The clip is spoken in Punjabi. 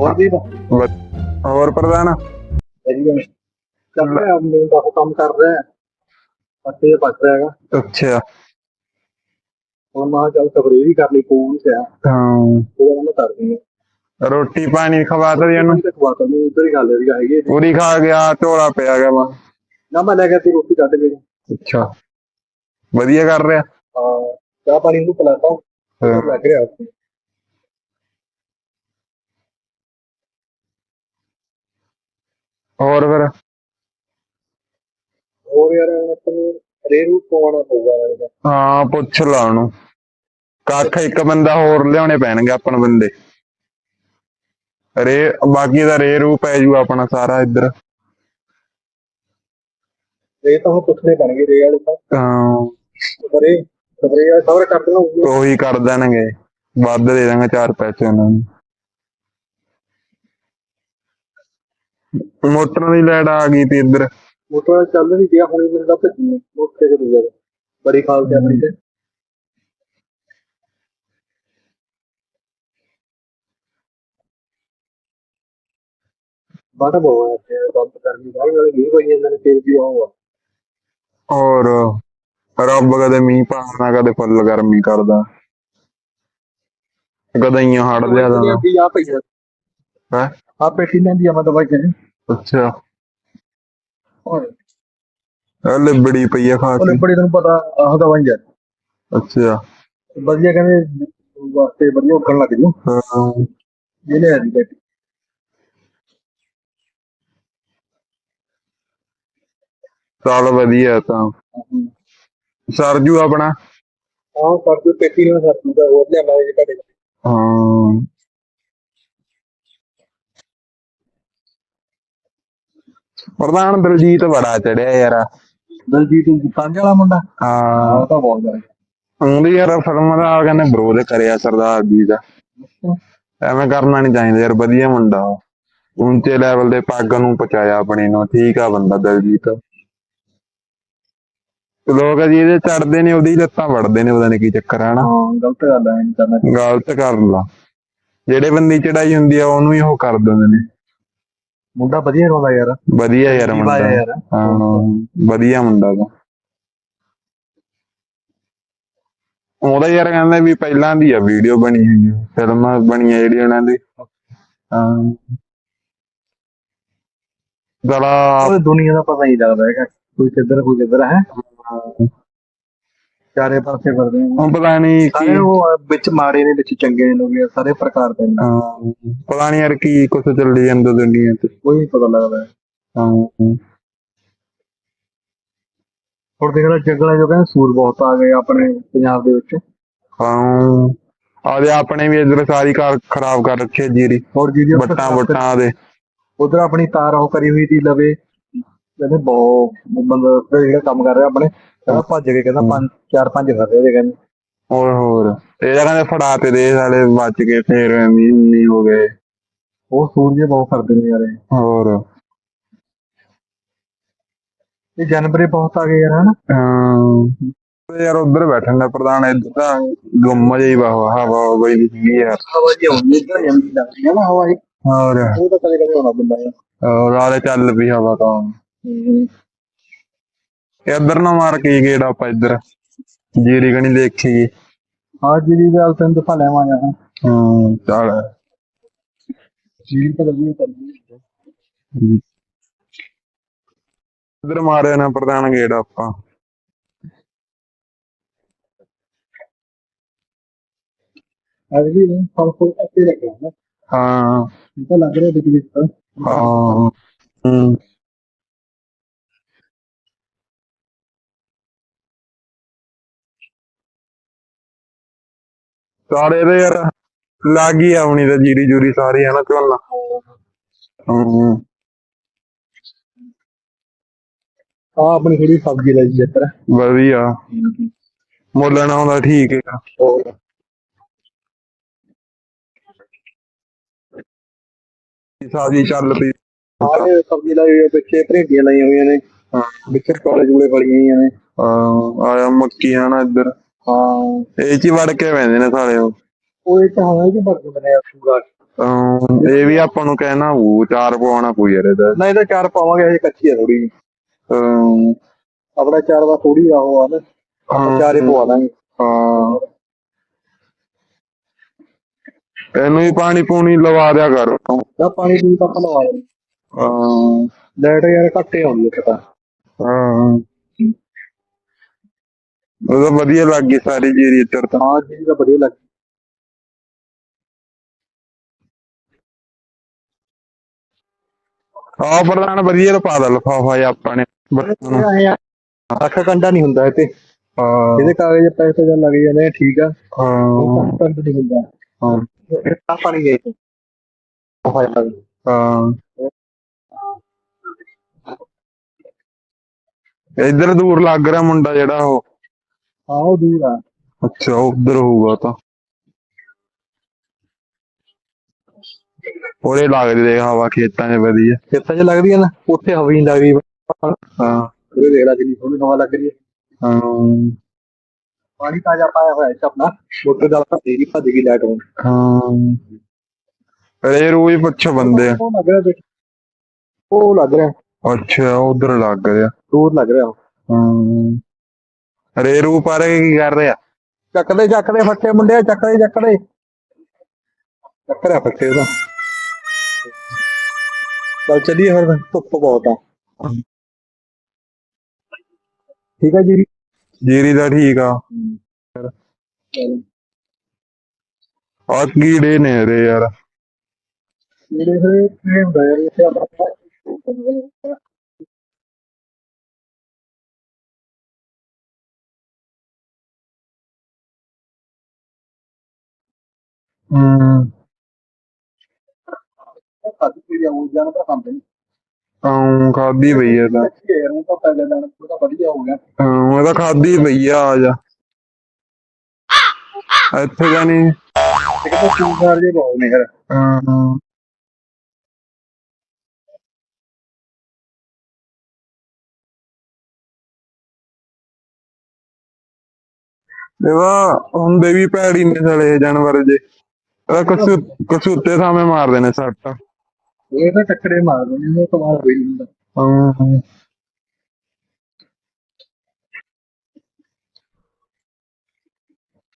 ਹੋਰ ਵੀ ਵ- ਹੋਰ ਪ੍ਰਧਾਨ? ਵਧੀਆ। ਚੱਲ ਰਿਹਾ ਆਪਣੇ ਦਾ ਕੰਮ ਕਰ ਰਿਹਾ। ਹੈ ਪੱਤੇ ਪੱਟ ਰਿਹਾ ਹੈਗਾ। ਅੱਛਾ। ਹੁਣ ਮਾ ਚੱਲ ਸਬਰੇ ਵੀ ਕਰ ਲਈ ਕੋਲ ਤੇ ਆ। ਹਾਂ। ਉਹ ਮੈਂ ਕਰ ਦਿੰਦਾ ਰੋਟੀ ਪਾਣੀ ਖਵਾ ਜੀ ਉਹਨੂੰ? ਤੇ ਖਵਾ ਤਾ ਨਹੀਂ ਉਧਰ ਹੀ ਗੱਲ ਰਹੀ ਹੈਗੀ ਹੈ। ਪੂਰੀ ਖਾ ਗਿਆ ਝੋਲਾ ਪਿਆ ਗਿਆ ਵਾ। ਨਾ ਮੈਂ ਲੈ ਗਿਆ ਤੇ ਰੋਟੀ ਕੱਢ ਕੇ। ਅੱਛਾ। ਵਧੀਆ ਕਰ ਰਿਹਾ। ਚਾਹ ਪਾਣੀ ਨੂੰ ਪਿਲਾਤਾ ਹਾਂ। ਲੱਗ ਰਿਹਾ। ਹੋਰ ਫਿਰ? ਹੋਰ ਯਾਰ ਮੈਨੂੰ ਰੇਰੂ ਪਵਾਉਣਾ ਪਊਗਾ ਦਾ ਹਾਂ ਪੁੱਛ ਲਾ ਉਹਨੂੰ। ਕੱਖ ਇੱਕ ਬੰਦਾ ਹੋਰ ਲਿਆਉਣੇ ਪੈਣਗੇ ਆਪਾਂ ਬੰਦੇ। ਰੇ ਬਾਕੀ ਦਾ ਰੇ ਰੂ ਪੈ ਜੂ ਆਪਣਾ ਸਾਰਾ ਇੱਧਰ। ਇਹ ਤਾਂ ਹੁਣ ਪੁੱਛਣੇ ਪੈਣਗੇ ਰੇ ਵਾਲੇ ਤਾਂ। ਹਾਂ। ਸਬਰੇ ਸਬਰ ਕਰ ਦੇਣਾ ਹੋਊਗਾ ਉਹੀ ਕਰ ਦੇਣਗੇ। ਵੱਧ ਦੇ ਦਾਂਗੇ ਚਾਰ ਪੈਸੇ ਉਹਨਾਂ ਨੂੰ। ਮੋਟਰ ਦੀ ਲਾਈਟ ਆ ਗਈ ਤੀ ਇੱਧਰ। ਮੋਟਰ ਚੱਲ ਨਹੀਂ ਗਿਆ ਹੁਣ ਮੇਰੇ ਦਾ ਭੱਜੀ ਮੋਟਰ ਤੇ ਜਾ ਬੜੀ ਖਾਲ ਤੇ ਆਪਣੀ ਤੇ। ਬਾਟਾ ਬਹੁਤ ਹੈ ਬੰਦ ਕਰਨੀ ਬਾਹਰ ਵਾਲੇ ਨਹੀਂ ਕੋਈ ਇਹਨਾਂ ਨੇ ਤੇਲ ਵੀ ਆਉਗਾ ਔਰ ਰੱਬ ਕਦੇ ਮੀਂਹ ਪਾਉਂਦਾ ਕਦੇ ਫੁੱਲ ਗਰਮੀ ਕਰਦਾ। ਕਦੇ ਹੀ ਹੜ ਲਿਆ ਦਾ। ਹੈ ਹੈ? ਆ ਪੇਟੀ ਨੇ ਵੀ ਆ ਮੈਂ ਦਵਾਈ ਕਰੇ ਅੱਛਾ। ਉਹਨੇ ਇਹ ਲਿਬੜੀ ਪਈ ਆ ਖਾ ਕੇ ਬੜੀ ਤੈਨੂੰ ਪਤਾ ਆਹ ਦਵਾਈ ਹੈ। ਅੱਛਾ। ਵਧੀਆ ਕਹਿੰਦੇ ਵਾਸਤੇ ਵਧੀਆ ਉੱਠਣ ਲੱਗ ਜੂ। ਹਾਂ। ਇਹਨੇ ਆ ਜੀ ਬੇਟੀ ਚੱਲ ਵਧੀਆ ਤਾਂ। ਸਰਜੂ ਆਪਣਾ। ਕਰ ਦੋ ਪੇਟੀ ਨੂੰ ਸਰ ਦੂਗਾ ਹੋਰ ਲਿਆਣਾ ਜੇ ਘਰੇ। ਹਾਂ। ਪ੍ਰਧਾਨ ਦਲਜੀਤ ਬੜਾ ਚੜਿਆ ਯਾਰ। ਦਲਜੀਤ ਪੰਜ ਵਾਲਾ ਮੁੰਡਾ? ਹਾਂ। ਆਹ ਤਾਂ ਬਹੁਤ ਜ਼ਿਆਦਾ ਉਹਦੀ ਯਾਰ ਫਿਲਮ ਦਾ ਕਹਿੰਦੇ ਵਿਰੋਧ ਕਰਿਆ ਸਰਦਾਰ ਜੀ ਦਾ। ਐਵੇਂ ਕਰਨਾ ਨਹੀਂ ਚਾਹੀਦਾ ਯਾਰ ਵਧੀਆ ਮੁੰਡਾ ਉਹ। ਉੱਚੇ ਲੈਵਲ ਦੇ ਪੱਗ ਨੂੰ ਪਹੁੰਚਾਇਆ ਆਪਣੀ ਨੂੰ। ਠੀਕ ਆ ਬੰਦਾ ਦਲਜੀਤ। ਲੋਕ ਜੀ ਇਹਦੇ ਚੜਦੇ ਨੇ ਉਹਦੀ ਲੱਤਾਂ ਵੜਦੇ ਨੇ ਉਹਦਾ ਨੀ ਕੀ ਚੱਕਰ ਹੈ ਨਾ ਹਾਂ ਗਲਤ ਗੱਲ ਹੈ ਇੰਟਰਨੈਟ ਗਲਤ ਕਰ ਲਾ। ਜਿਹੜੇ ਬੰਦੀ ਚੜਾਈ ਹੁੰਦੀ ਆ ਉਹਨੂੰ ਹੀ ਉਹ ਕਰ ਦਿੰਦੇ ਨੇ। ਮੁੰਡਾ ਵਧੀਆ ਰੋਦਾ ਯਾਰ। ਵਧੀਆ ਯਾਰ ਮੁੰਡਾ। ਯਾਰ। ਹਾਂ ਵਧੀਆ ਮੁੰਡਾ ਦਾ ਉਹਦਾ ਯਾਰ ਕਹਿੰਦਾ ਵੀ ਪਹਿਲਾਂ ਦੀ ਆ ਵੀਡੀਓ ਬਣੀ ਹੋਈ ਫਿਲਮ ਬਣੀਆਂ ਜਿਹੜੀ ਉਹਨਾਂ ਦੀ। ਹਾਂ। ਉਹ ਦੁਨੀਆ ਦਾ ਪਤਾ ਨਹੀਂ ਲੱਗਦਾ ਹੈਗਾ। ਕੋਈ ਕਿੱਧਰ ਕੋਈ ਕਿੱਧਰ ਹੈ? ਚਾਰੇ ਪਾਸੇ ਫਿਰਦੇ ਨੇ ਹੁਣ ਪਤਾ ਨਹੀਂ ਕੀ ਸਾਰੇ ਉਹ ਵਿੱਚ ਮਾੜੇ ਨੇ ਵਿੱਚ ਚੰਗੇ ਨੇ ਲੋਕ ਯਾਰ, ਸਾਰੇ ਪ੍ਰਕਾਰ ਦੇ ਨੇ। ਹਾਂ, ਪਤਾ ਨਹੀਂ ਯਾਰ ਕੀ ਕੁਛ ਚੱਲੀ ਜਾਂਦਾ ਦੁਨੀਆ ਤੇ ਕੋਈ ਨਹੀਂ ਪਤਾ ਲੱਗਦਾ। ਹੈ। ਹੁਣ ਦੇਖ ਲੈ ਜੰਗਲਾਂ ਜੋ ਕਹਿੰਦੇ ਸੂਰ ਬਹੁਤ ਆ ਗਏ ਆਪਣੇ ਪੰਜਾਬ ਦੇ ਵਿੱਚ। ਹਾਂ। ਆਦੇ ਆਪਣੇ ਵੀ ਇਧਰ ਸਾਰੀ ਕਾਰ ਖਰਾਬ ਕਰ ਰੱਖੀ ਹੈ ਜੀਰੀ। ਹੋਰ ਜੀ ਵੱਟਾਂ ਵੱਟਾਂ ਦੇ। ਉਧਰ ਆਪਣੀ ਤਾਰ ਉਹ ਕਰੀ ਹੋਈ ਸੀ ਲਵੇ। ਕਹਿੰਦੇ ਬਹੁਤ ਬੰਦਾ ਜਿਹੜਾ ਕੰਮ ਕਰ ਰਿਹਾ ਆਪਣੇ ਕਹਿੰਦਾ ਭੱਜ ਕੇ ਕਹਿੰਦਾ ਪੰਜ ਚਾਰ ਪੰਜ ਫਿਰ ਰਹੇ ਕਹਿੰਦੇ। ਹੋਰ ਹੋਰ। ਇਹ ਤਾਂ ਕਹਿੰਦੇ ਫੜਾ ਤੇ ਦੇ ਸਾਲੇ ਬਚ ਕੇ ਫੇਰ ਐਵੇਂ ਨਹੀਂ ਹੋ ਗਏ। ਉਹ ਸੂਰ ਜੇ ਬਹੁਤ ਕਰਦੇ ਨੇ ਯਾਰ। ਹੋਰ। ਇਹ ਜਾਨਵਰੇ ਬਹੁਤ ਆ ਗਏ ਯਾਰ ਹਨਾ? ਹਾਂ। ਤੇ ਯਾਰ ਉਧਰ ਬੈਠਣ ਦਾ ਪ੍ਰਧਾਨ ਇੱਧਰ ਤਾਂ ਗੁੰਮ ਜਿਹੀ ਵਾ ਹਵਾ ਬਈ ਵੀ ਯਾਰ ਹਵਾ ਜੀ ਆਉਂਦੀ ਇੱਧਰ ਜਾਂਦੀ ਲੱਗਦੀ ਹੈ ਨਾ ਹਵਾ ਇਹ ਹੋਰ। ਉਹ ਤਾਂ ਕਦੇ ਕਦੇ ਹੋਣਾ ਬੰਦਾ ਯਾਰ। ਹੋਰ ਆਲੇ ਚੱਲ ਵੀ ਹਵਾ ਤਾਂ। ਇੱਧਰ ਨਾ ਮਾਰ ਕੇ ਗੇੜਾ ਆਪਾਂ ਇੱਧਰ। ਜੀਰੀ ਗਣੀ ਦੇਖੀ। ਹਾਂ ਜਿਹੜੀ ਗੱਲ ਤੈਨੂੰ ਦਿਖਾ ਲੈਵਾਂ ਯਾਰ ਹਾਂ ਚੱਲ। ਜੀਰ ਤਾਂ ਵਧੀਆ ਕਰਦੀ ਇੱਧਰ ਮਾਰਿਆ ਨਾ ਪ੍ਰਧਾਨ ਗੇੜਾ ਆਪਾਂ। ਅਗਲੀ ਨੇ ਫਲ ਫੁੱਲ ਅੱਤੇ ਰੱਖਿਆ ਹਾਂ। ਤਾਂ ਲੱਗ ਰਿਹਾ ਬਿਜਲੀ ਤਾਂ ਹਾਂ। ਹਮ। ਸਾਰੇ ਦੇ ਯਾਰ ਲੱਗ ਹੀ ਆਉਣੀ ਤੇ ਜੀਰੀ ਜੂਰੀ ਸਾਰੀ ਹੈ ਨਾ ਝੋਨਾ। ਆ ਆਪਣੀ ਥੋੜੀ ਸਬਜ਼ੀ ਲੈ ਜੀ ਇੱਧਰ। ਵਧੀਆ। ਮੁੱਲ ਨਾ ਹੁੰਦਾ ਠੀਕ ਹੈ ਸਾਜੀ ਚੱਲ ਪਈ। ਸਾਰੇ ਸਬਜ਼ੀ ਲਾਈ ਹੋਈ ਹੈ ਪਿੱਛੇ ਭਰੇਡੀਆਂ ਲਾਈਆਂ ਹੋਈਆਂ ਨੇ। ਹਾਂ। ਵਿੱਚ ਕਾਲਜ ਜੂਲੇ ਹੋਈਆਂ ਨੇ। ਹਾਂ, ਆਇਆ ਮੱਕੀ ਆ ਨਾ ਇੱਧਰ। ਹਾਂ। ਇਹ ਚ ਹੀ ਵੜ ਕੇ ਪੈਂਦੇ ਨੇ ਸਾਲੇ ਉਹ। ਉਹ ਇਹ ਤਾਂ ਹਾਂ ਇਹ ਬਰਗ ਬਣਿਆ ਸੂਗਾ ਅਮ, ਇਹ ਵੀ ਆਪਾਂ ਨੂੰ ਕਹਿਣਾ ਉਹ ਚਾਰ ਪਵਾਉਣਾ ਕੋਈ ਯਾਰ ਇਹਦਾ। ਨਹੀਂ ਤਾਂ ਚਾਰ ਪਾਵਾਂਗੇ ਅਜੇ ਕੱਚੀ ਹੈ ਥੋੜੀ ਅਮ, ਆਪਣਾ ਚਾਰ ਦਾ ਥੋੜੀ ਆ ਉਹ ਆ ਨਾ। ਆਪਾਂ ਚਾਰੇ ਪਵਾ ਦਾਂਗੇ। ਹਾਂ। ਇਹਨੂੰ ਵੀ ਪਾਣੀ ਪੂਣੀ ਲਵਾ ਦਿਆ ਕਰ। ਤਾਂ ਪਾਣੀ ਪੂਣੀ ਤਾਂ ਆਪਾਂ ਲਵਾ ਲੈਂਦੇ ਹਾਂ। ਲਾਈਟ ਯਾਰ ਘੱਟੇ ਆਉਂਦੀ ਹੈ ਪਤਾ ਹਾਂ। ਉਹ ਤਾਂ ਵਧੀਆ ਲੱਗ ਗਈ ਸਾਰੀ ਜੀਰੀ ਇੱਧਰ ਤਾਂ। ਹਾਂ ਜੀ ਤਾਂ ਵਧੀਆ ਲੱਗ ਆਹ ਪ੍ਰਧਾਨ ਵਧੀਆ ਲਪਾ ਦਾ ਲਫਾਫਾ ਜਿਹਾ ਆਪਾਂ ਨੇ ਬੱਚਿਆਂ ਨੂੰ। ਅੱਖ ਕੰਡਾ ਨਹੀਂ ਹੁੰਦਾ ਇਹ ਤੇ। ਹਾਂ। ਇਹਦੇ ਕਾਗਜ਼ ਪੈਸੇ ਜਾਂ ਲੱਗ ਜਾਂਦੇ ਆ, ਠੀਕ ਆ। ਹਾਂ। ਅੱਖ ਕੰਡਾ ਨਹੀਂ ਹੁੰਦਾ। ਹਾਂ। ਆ ਪਾਣੀ ਗਏ। ਉਹ ਹੋਇਆ ਹਾਂ। ਇੱਧਰ ਦੂਰ ਲੱਗ ਰਿਹਾ ਮੁੰਡਾ ਜਿਹੜਾ ਉਹ। ਹਾਂ ਉਹ ਦੂਰ ਆ। ਅੱਛਾ ਉਧਰ ਹੋਊਗਾ ਤਾਂ। ਉਹਦੇ ਲੱਗਦੀ ਦੇਖ ਹਵਾ ਖੇਤਾਂ 'ਚ ਵਧੀਆ। ਖੇਤਾਂ 'ਚ ਲੱਗਦੀ ਹੈ ਨਾ ਉੱਥੇ ਹਵਾ ਹੀ ਨੀ ਲੱਗਦੀ। ਹਾਂ। ਉਹ ਦੇਖ ਲੈ ਕਿੰਨੀ ਸੋਹਣੀ ਹਵਾ ਲੱਗ ਰਹੀ ਹੈ ਹਾਂ। ਪਾਣੀ ਤਾਜ਼ਾ ਪਾਇਆ ਹੋਇਆ ਹੈ ਆਪਣਾ ਮੋਟਰ ਦਾ ਤਾਂ ਤੇਰੀ ਭੱਜ ਗਈ ਲਾਈਟ ਹੁਣ। ਹਾਂ। ਰੇ ਰੋਈ ਪੁੱਛ ਬੰਦੇ ਆ। ਉਹ ਲੱਗ ਰਿਹਾ ਦੇਖ। ਉਹ ਲੱਗ ਰਿਹਾ। ਅੱਛਾ ਉਧਰ ਲੱਗ ਰਿਹਾ। ਦੂਰ ਲੱਗ ਰਿਹਾ ਉਹ। ਹਾਂ। ਰੇ ਰੂ ਪਰ ਕੀ ਕਰ ਰਿਹਾ ਚੱਕਦੇ ਚੱਕਦੇ ਫੱਟੇ ਮੁੰਡੇ ਚੱਕਦੇ ਚੱਕਦੇ। ਚੱਕ ਰਿਹਾ ਫੱਟੇ ਉਹਦਾ। ਚੱਲ ਚੱਲੀਏ ਫਿਰ ਧੁੱਪ ਬਹੁਤ ਆ। ਠੀਕ ਆ ਜੀ ਜੀਰੀ ਦਾ ਠੀਕ ਆ। ਆ ਕੀੜੇ ਨੇ ਰੇ ਯਾਰ। ਮੇਰੇ ਫਿਰ ਕੀ ਹੁੰਦਾ ਯਾਰ ਇੱਥੇ ਆਪਣਾ ਹੂੰ ਖਾਦੀ ਪੀ ਖਾਦੀ ਪਈ ਆ ਤਾਂ ਅੱਛੀ ਹੈ ਉਹ ਤਾਂ। ਪਹਿਲੇ ਦਿਨ ਥੋੜਾ ਵਧੀਆ ਹੋ ਗਿਆ ਹਾਂ ਉਹ ਤਾਂ ਖਾਦੀ ਪਈ ਆ ਆ ਜਾ। ਇੱਥੇ ਜਾਨੀ ਇੱਕ ਤਾਂ ਸੂਦਾਰ ਜੇ ਬਹੁਤ ਨੇ ਯਾਰ ਹਾਂ ਦੇਵਾ ਹੁੰਦੇ ਵੀ ਭੈੜੀ ਨੇ ਸਾਲੇ ਜਾਨਵਰ ਜੇ। ਇਹ ਕਸੂ ਕਸੂਤੇ ਸਾਵੇਂ ਮਾਰਦੇ ਨੇ ਸੱਟ। ਇਹ ਤਾਂ ਟੱਕਰੇ ਮਾਰਦੇ ਨੇ ਉਹ ਤੋਂ ਬਾਅਦ ਨਹੀਂ ਹੁੰਦਾ। ਹਾਂ।